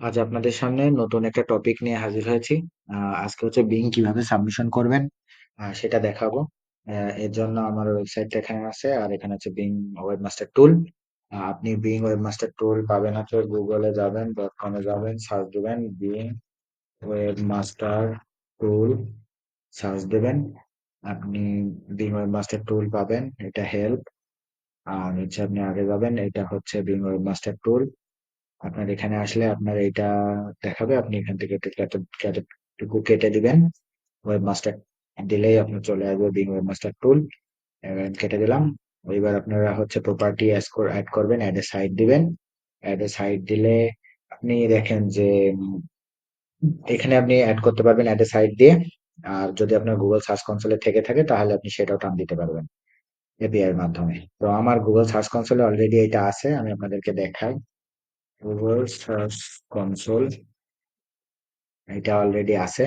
আজ আপনাদের সামনে নতুন একটা টপিক নিয়ে হাজির হয়েছি। আজকে হচ্ছে বিং কীভাবে সাবমিশন করবেন সেটা দেখাবো। এর জন্য আমার ওয়েবসাইটটা এখানে আছে, আর এখানে আছে বিং ওয়েবমাস্টার টুল আপনি বিং ওয়েবমাস্টার টুল পাবেন হচ্ছে গুগলে যাবেন ডট কমে যাবেন সার্চ দেবেন বিং ওয়েবমাস্টার টুল সার্চ দেবেন। আপনি বিং ওয়েবমাস্টার টুল পাবেন, এটা হেল্প আর হচ্ছে আপনি আগে যাবেন, এটা হচ্ছে বিং ওয়েবমাস্টার টুল আপনার এখানে আসলে আপনার এটা দেখাবে। আপনি এখান থেকে টুকু কেটে দিবেন। ওয়েবমাস্টার দিলেই আপনার চলে আসবে বিং ওয়েবমাস্টার টুল কেটে দিলাম। এবার আপনারা হচ্ছে প্রপার্টি অ্যাড করবেন অ্যাড এ সাইট দিবেন। অ্যাড এ সাইট দিলে আপনি দেখেন যে, এখানে আপনি অ্যাড করতে পারবেন অ্যাড এ সাইট দিয়ে। আর যদি আপনার গুগল সার্চ কনসোলে থেকে থাকে, তাহলে আপনি সেটাও টান দিতে পারবেন এপিআই এর মাধ্যমে। তো আমার গুগল সার্চ কনসোলে অলরেডি এটা আছে, আমি আপনাদেরকে দেখাই। গুগল সার্চ কনসোল এটা অলরেডি আছে।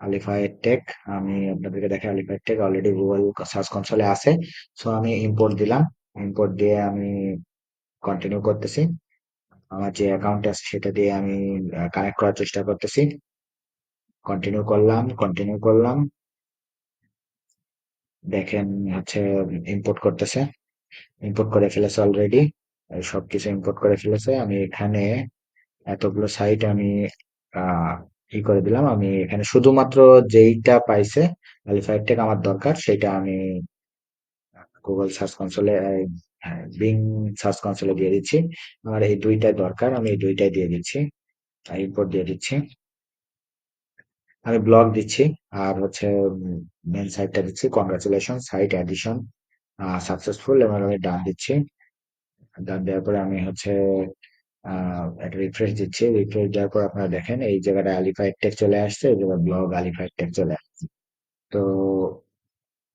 আলিফায়ের টেক আমি আপনাদেরকে দেখাই আলিফায়ের টেক অলরেডি গুগল সার্চ কনসোলে আছে। সো আমি ইম্পোর্ট দিলাম। ইম্পোর্ট দিয়ে আমি কন্টিনিউ করতেছি। আমার যে অ্যাকাউন্ট আছে, সেটা দিয়ে আমি কানেক্ট করার চেষ্টা করতেছি। কন্টিনিউ করলাম কন্টিনিউ করলাম। দেখেন হচ্ছে ইম্পোর্ট করতেছে। ইম্পোর্ট করে ফেলেছে অলরেডি সবকিছু ইম্পোর্ট করে ফেলেছে। আমি এখানে এতগুলো সাইট আমি ই করে দিলাম। আমি এখানে শুধুমাত্র যেইটা পাইছে কোয়ালিফাইড টেক আমার দরকার, সেটা আমি গুগল সার্চ কনসোলে বিং সার্চ কনসোলে দিয়ে দিচ্ছি। আমার এই দুইটাই দরকার, আমি এই দুইটাই দিয়ে দিচ্ছি ইম্পোর্ট দিয়ে দিচ্ছি। আমি ব্লগ দিচ্ছি, আর হচ্ছে মেন সাইটটা দিচ্ছি। কংগ্রাচুলেশন সাইট অ্যাডিশন সাকসেসফুল এবং আমি ডান দিচ্ছি। ডান দেওয়ার পরে আমি হচ্ছে একটা রিফ্রেশ দিচ্ছি। রিফ্রেশ দেওয়ার পর আপনারা দেখেন, এই জায়গাটা আলিফাইড টেক চলে আসছে, এই জায়গায় ব্লগ আলিফাইড টেক চলে আসছে। তো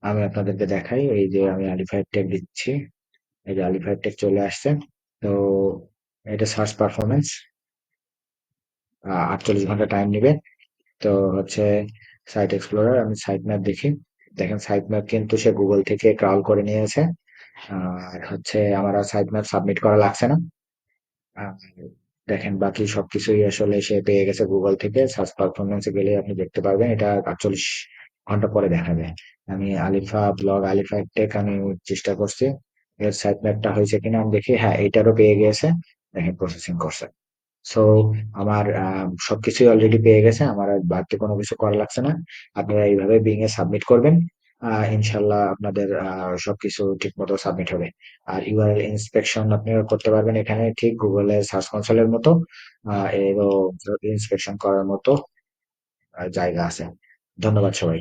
আমি আপনাদেরকে দেখাই, এই যে আমি আলিফাইড টেক দিচ্ছি, এই যে আলিফাইড টেক চলে আসছে। তো এটা সার্চ পারফরমেন্স আটচল্লিশ ঘণ্টা টাইম নেবে। তো হচ্ছে সাইট এক্সপ্লোরার আমি সাইট ম্যাপ দেখি। দেখেন সাইট ম্যাপ কিন্তু সে গুগল থেকে ক্রাউল করে নিয়েছে। হচ্ছে আমার আর সাইট ম্যাপ সাবমিট করা লাগছে না। দেখেন বাকি সবকিছুই আসলে সে পেয়ে গেছে গুগল থেকে। সার্চ পারফরমেন্সে গেলে আপনি দেখতে পারবেন। এটা আটচল্লিশ ঘণ্টা পরে দেখা যায়। আমি আলিফা ব্লগ আলিফা টেক আমি চেষ্টা করছি। এর সাইট ম্যাপটা হয়েছে কিনা আমি দেখি। হ্যাঁ এটারও পেয়ে গেছে। দেখেন প্রসেসিং করছে। সো আমার সবকিছুই অলরেডি পেয়ে গেছে। আমার আর বাড়তি কোনো কিছু করা লাগছে না। আপনারা এইভাবে বিং এ সাবমিট করবেন। ইনশাল্লাহ আপনাদের সবকিছু ঠিক মতো সাবমিট হবে। আর ইউআরএল ইন্সপেকশন আপনি করতে পারবেন এখানে ঠিক গুগলের সার্চ কনসোলের মতো এবং ইন্সপেকশন করার মতো জায়গা আছে। ধন্যবাদ সবাই